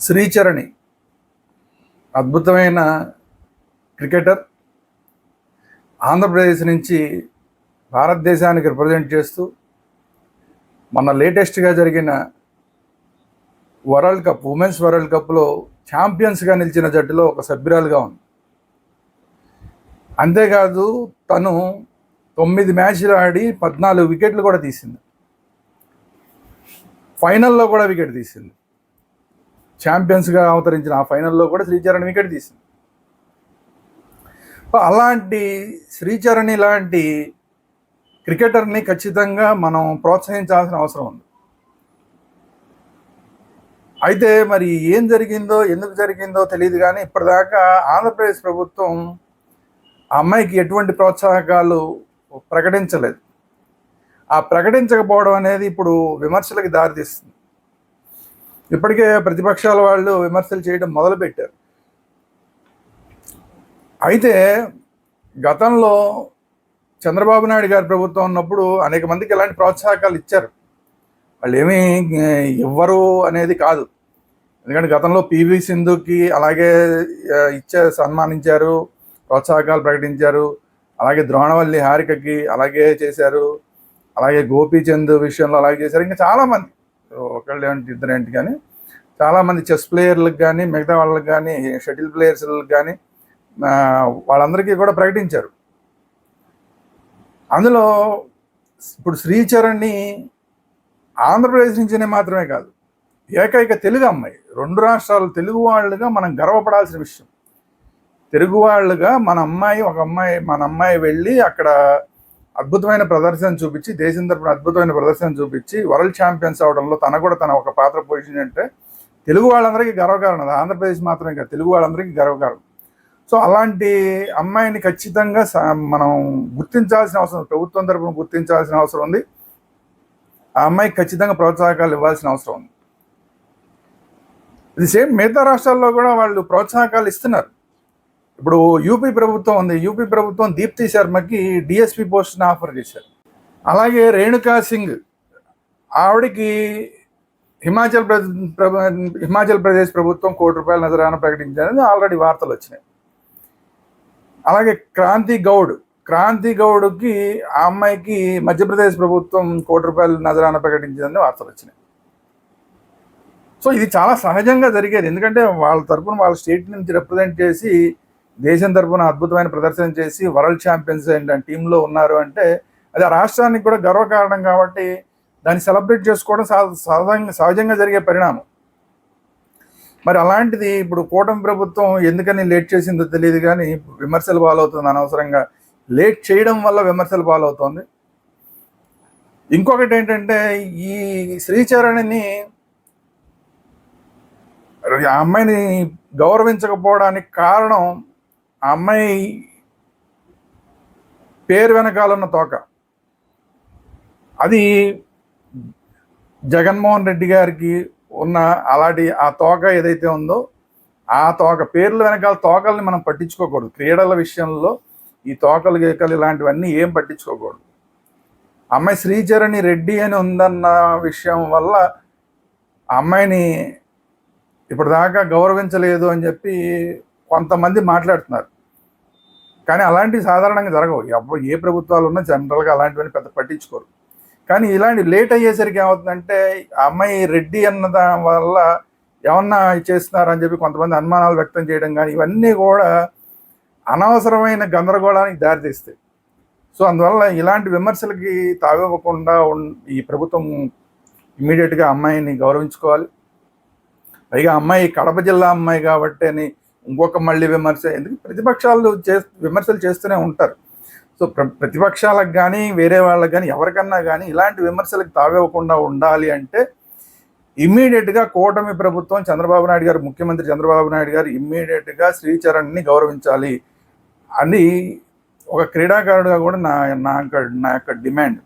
శ్రీచరణి. అద్భుతమైన క్రికెటర్. ఆంధ్రప్రదేశ్ నుంచి భారతదేశానికి రిప్రజెంట్ చేస్తూ మన లేటెస్ట్గా జరిగిన వరల్డ్ కప్ ఉమెన్స్ వరల్డ్ కప్లో ఛాంపియన్స్గా నిలిచిన జట్టులో ఒక సభ్యురాలుగా ఉంది. అంతేకాదు తను తొమ్మిది మ్యాచ్లు ఆడి పద్నాలుగు వికెట్లు కూడా తీసింది. ఫైనల్లో కూడా వికెట్ తీసింది. ఛాంపియన్స్గా అవతరించిన ఆ ఫైనల్లో కూడా శ్రీచరణ్ వికెట్ తీసింది. అలాంటి శ్రీచరణి లాంటి క్రికెటర్ని ఖచ్చితంగా మనం ప్రోత్సహించాల్సిన అవసరం ఉంది. అయితే మరి ఏం జరిగిందో ఎందుకు జరిగిందో తెలియదు కానీ ఇప్పటిదాకా ఆంధ్రప్రదేశ్ ప్రభుత్వం ఆ అమ్మాయికి ఎటువంటి ప్రోత్సాహకాలు ప్రకటించలేదు. ఆ ప్రకటించకపోవడం అనేది ఇప్పుడు విమర్శలకు దారితీస్తుంది. ఇప్పటికే ప్రతిపక్షాల వాళ్ళు విమర్శలు చేయడం మొదలుపెట్టారు. అయితే గతంలో చంద్రబాబు నాయుడు గారి ప్రభుత్వం ఉన్నప్పుడు అనేక మందికి ఇలాంటి ప్రోత్సాహకాలు ఇచ్చారు. వాళ్ళు ఏమీ ఇవ్వరు అనేది కాదు. ఎందుకంటే గతంలో పివి సింధుకి అలాగే ఇచ్చే సన్మానించారు ప్రోత్సాహకాలు ప్రకటించారు. అలాగే ద్రోణవల్లి హారికకి అలాగే చేశారు. అలాగే గోపీచంద్ విషయంలో అలాగే చేశారు. ఇంకా చాలామంది ఒకళ్ళు ఏమంటే ఇద్దరు ఏంటి కానీ చాలామంది చెస్ ప్లేయర్లకు కానీ మిగతా వాళ్ళకి కానీ షటిల్ ప్లేయర్స్లకు కానీ వాళ్ళందరికీ కూడా ప్రకటించారు. అందులో ఇప్పుడు శ్రీచరణ్ని ఆంధ్రప్రదేశ్ నుంచినే మాత్రమే కాదు ఏకైక తెలుగు అమ్మాయి రెండు రాష్ట్రాలు తెలుగు వాళ్ళుగా మనం గర్వపడాల్సిన విషయం. తెలుగు వాళ్ళుగా మన అమ్మాయి ఒక అమ్మాయి మన అమ్మాయి వెళ్ళి అక్కడ అద్భుతమైన ప్రదర్శన చూపించి దేశం తరపున అద్భుతమైన ప్రదర్శన చూపించి వరల్డ్ ఛాంపియన్స్ అవడంలో తన కూడా తన ఒక పాత్ర పొజిషన్ అంటే తెలుగు వాళ్ళందరికీ గర్వకారణం అది ఆంధ్రప్రదేశ్ మాత్రమే కాదు తెలుగు వాళ్ళందరికీ గర్వకారణం. సో అలాంటి అమ్మాయిని ఖచ్చితంగా స- మనం గుర్తించాల్సిన అవసరం ప్రభుత్వం తరపున గుర్తించాల్సిన అవసరం ఉంది. ఆ అమ్మాయికి ఖచ్చితంగా ప్రోత్సాహకాలు ఇవ్వాల్సిన అవసరం ఉంది. ఇది సేమ్ మిగతా రాష్ట్రాల్లో కూడా వాళ్ళు ప్రోత్సాహకాలు ఇస్తున్నారు. ఇప్పుడు యూపీ ప్రభుత్వం ఉంది. యూపీ ప్రభుత్వం దీప్తి శర్మకి డిఎస్పి పోస్ట్ని ఆఫర్ చేశారు. అలాగే రేణుకా సింగ్ ఆవిడకి హిమాచల్ ప్రదేశ్ హిమాచల్ ప్రదేశ్ ప్రభుత్వం కోటి రూపాయల నజరాన ప్రకటించారని ఆల్రెడీ వార్తలు వచ్చినాయి. అలాగే క్రాంతి గౌడ్ క్రాంతి గౌడ్కి ఆ అమ్మాయికి మధ్యప్రదేశ్ ప్రభుత్వం కోటి రూపాయల నజరాన ప్రకటించిందని వార్తలు వచ్చినాయి. సో ఇది చాలా సహజంగా జరిగేది. ఎందుకంటే వాళ్ళ తరపున వాళ్ళ స్టేట్ నుంచి రిప్రజెంట్ చేసి దేశం తరపున అద్భుతమైన ప్రదర్శన చేసి వరల్డ్ ఛాంపియన్స్ టీంలో ఉన్నారు అంటే అది ఆ రాష్ట్రానికి కూడా గర్వకారణం కాబట్టి దాన్ని సెలబ్రేట్ చేసుకోవడం సహజంగా సహజంగా జరిగే పరిణామం. మరి అలాంటిది ఇప్పుడు కూటమి ప్రభుత్వం ఎందుకని లేట్ చేసిందో తెలియదు కానీ విమర్శలు పాలవుతుంది అనవసరంగా. లేట్ చేయడం వల్ల విమర్శలు పాలవుతుంది. ఇంకొకటి ఏంటంటే ఈ శ్రీచరణిని ఆ అమ్మాయిని గౌరవించకపోవడానికి కారణం ఆ అమ్మాయి పేరు వెనకాలన్న తోక. అది జగన్మోహన్ రెడ్డి గారికి ఉన్న అలాంటి ఆ తోక ఏదైతే ఉందో ఆ తోక పేర్ల వెనకాల తోకల్ని మనం పట్టించుకోకూడదు. క్రీడల విషయంలో ఈ తోకలు గీకలు ఇలాంటివన్నీ ఏం పట్టించుకోకూడదు. అమ్మాయి శ్రీచరణి రెడ్డి అని ఉందన్న విషయం వల్ల అమ్మాయిని ఇప్పటిదాకా గౌరవించలేదు అని చెప్పి కొంతమంది మాట్లాడుతున్నారు. కానీ అలాంటివి సాధారణంగా జరగవు. ఎప్పుడు ఏ ప్రభుత్వాలు ఉన్నా జనరల్గా అలాంటివన్నీ పెద్ద పట్టించుకోరు. కానీ ఇలాంటి లేట్ అయ్యేసరికి ఏమవుతుందంటే ఆ అమ్మాయి రెడ్డి అన్న దాని వల్ల ఏమన్నా చేస్తున్నారని చెప్పి కొంతమంది అనుమానాలు వ్యక్తం చేయడం కానీ ఇవన్నీ కూడా అనవసరమైన గందరగోళానికి దారితీస్తాయి. సో అందువల్ల ఇలాంటి విమర్శలకి తావివ్వకుండా ఈ ప్రభుత్వం ఇమీడియట్గా అమ్మాయిని గౌరవించుకోవాలి. పైగా అమ్మాయి కడప జిల్లా అమ్మాయి కాబట్టి అని ఇంకొక మళ్ళీ విమర్శ ఎందుకు? ప్రతిపక్షాలు చే విమర్శలు చేస్తూనే ఉంటారు. సో ప్ర ప్రతిపక్షాలకు కానీ వేరే వాళ్ళకి కానీ ఎవరికన్నా కానీ ఇలాంటి విమర్శలకు తావివ్వకుండా ఉండాలి అంటే ఇమ్మీడియట్గా కూటమి ప్రభుత్వం చంద్రబాబు నాయుడు గారు ముఖ్యమంత్రి చంద్రబాబు నాయుడు గారు ఇమ్మీడియట్గా శ్రీచరణ్ని గౌరవించాలి అని ఒక క్రీడాకారుడుగా కూడా నా నా యొక్క- నా యొక్క డిమాండ్.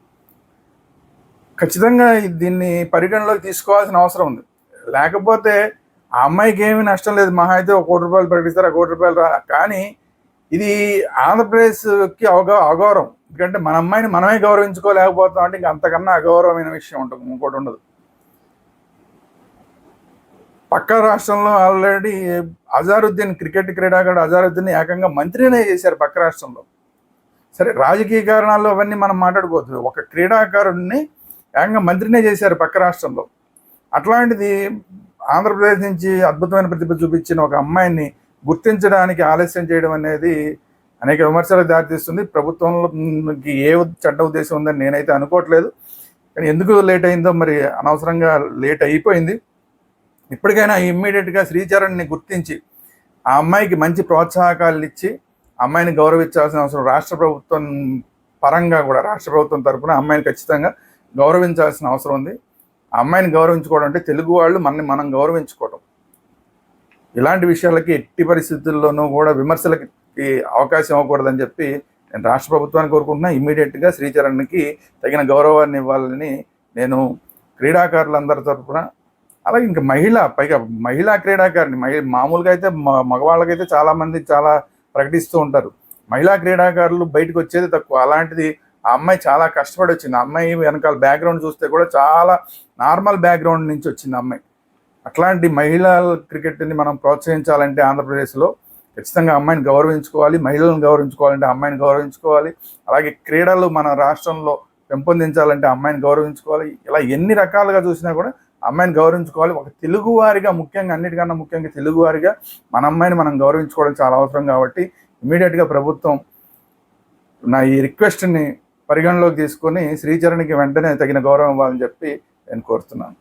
ఖచ్చితంగా దీన్ని పరిగణలోకి తీసుకోవాల్సిన అవసరం ఉంది. లేకపోతే ఆ అమ్మాయికి ఏమీ నష్టం లేదు. మహా అయితే ఒక కోటి రూపాయలు ప్రకటిస్తారు ఆ కోటి రూపాయలు రా కానీ ఇది ఆంధ్రప్రదేశ్కి అవగా అగౌరవం. ఎందుకంటే మన అమ్మాయిని మనమే గౌరవించుకోలేకపోతాం అంటే ఇంక అంతకన్నా అగౌరవమైన విషయం ఉంటుంది ఇంకోటి ఉండదు. పక్క రాష్ట్రంలో ఆల్రెడీ అజారుద్దీన్ క్రికెట్ క్రీడాకారుడు అజారుద్దీన్ ఏకంగా మంత్రినే చేశారు పక్క రాష్ట్రంలో. సరే రాజకీయ కారణాలు అవన్నీ మనం మాట్లాడుకోవద్దు. ఒక క్రీడాకారుడిని ఏకంగా మంత్రినే చేశారు పక్క రాష్ట్రంలో. అట్లాంటిది ఆంధ్రప్రదేశ్ నుంచి అద్భుతమైన ప్రతిభ చూపించిన ఒక అమ్మాయిని గుర్తించడానికి ఆలస్యం చేయడం అనేది అనేక విమర్శలకు దారితీస్తుంది. ప్రభుత్వంలోకి ఏ చెడ్డ ఉద్దేశం ఉందని నేనైతే అనుకోవట్లేదు. కానీ ఎందుకు లేట్ అయిందో మరి అనవసరంగా లేట్ అయిపోయింది. ఇప్పటికైనా ఇమ్మీడియట్గా శ్రీచరణ్ని గుర్తించి ఆ అమ్మాయికి మంచి ప్రోత్సాహకాలు ఇచ్చి అమ్మాయిని గౌరవించాల్సిన అవసరం రాష్ట్ర ప్రభుత్వం పరంగా కూడా రాష్ట్ర ప్రభుత్వం తరపున అమ్మాయిని ఖచ్చితంగా గౌరవించాల్సిన అవసరం ఉంది. ఆ అమ్మాయిని గౌరవించుకోవడం అంటే తెలుగు వాళ్ళు మనని మనం గౌరవించుకోవడం ఇలాంటి విషయాలకి ఎట్టి పరిస్థితుల్లోనూ కూడా విమర్శలకి అవకాశం ఇవ్వకూడదని చెప్పి నేను రాష్ట్ర ప్రభుత్వాన్ని కోరుకుంటున్నా. ఇమ్మీడియట్గా శ్రీచరణ్కి తగిన గౌరవాన్ని ఇవ్వాలని నేను క్రీడాకారులందరి తరపున అలాగే ఇంకా మహిళ పైగా మహిళా క్రీడాకారిని మహి మామూలుగా అయితే మ- మగవాళ్ళకైతే చాలామంది చాలా ప్రకటిస్తూ ఉంటారు. మహిళా క్రీడాకారులు బయటకు వచ్చేది తక్కువ. అలాంటిది ఆ అమ్మాయి చాలా కష్టపడి వచ్చింది ఆ అమ్మాయి వెనకాల బ్యాక్గ్రౌండ్ చూస్తే కూడా చాలా నార్మల్ బ్యాక్గ్రౌండ్ నుంచి వచ్చింది అమ్మాయి. అట్లాంటి మహిళల క్రికెట్ని మనం ప్రోత్సహించాలంటే ఆంధ్రప్రదేశ్లో ఖచ్చితంగా అమ్మాయిని గౌరవించుకోవాలి మహిళలను గౌరవించుకోవాలంటే అమ్మాయిని గౌరవించుకోవాలి అలాగే క్రీడలు మన రాష్ట్రంలో పెంపొందించాలంటే అమ్మాయిని గౌరవించుకోవాలి ఇలా ఎన్ని రకాలుగా చూసినా కూడా అమ్మాయిని గౌరవించుకోవాలి. ఒక తెలుగువారిగా ముఖ్యంగా అన్నిటికన్నా ముఖ్యంగా తెలుగువారిగా మన అమ్మాయిని మనం గౌరవించుకోవడం చాలా అవసరం కాబట్టి ఇమీడియట్గా ప్రభుత్వం నా ఈ రిక్వెస్ట్ని పరిగణలోకి తీసుకొని శ్రీచరణ్కి వెంటనే తగిన గౌరవం ఇవ్వాలని చెప్పి నేను కోరుతున్నాను.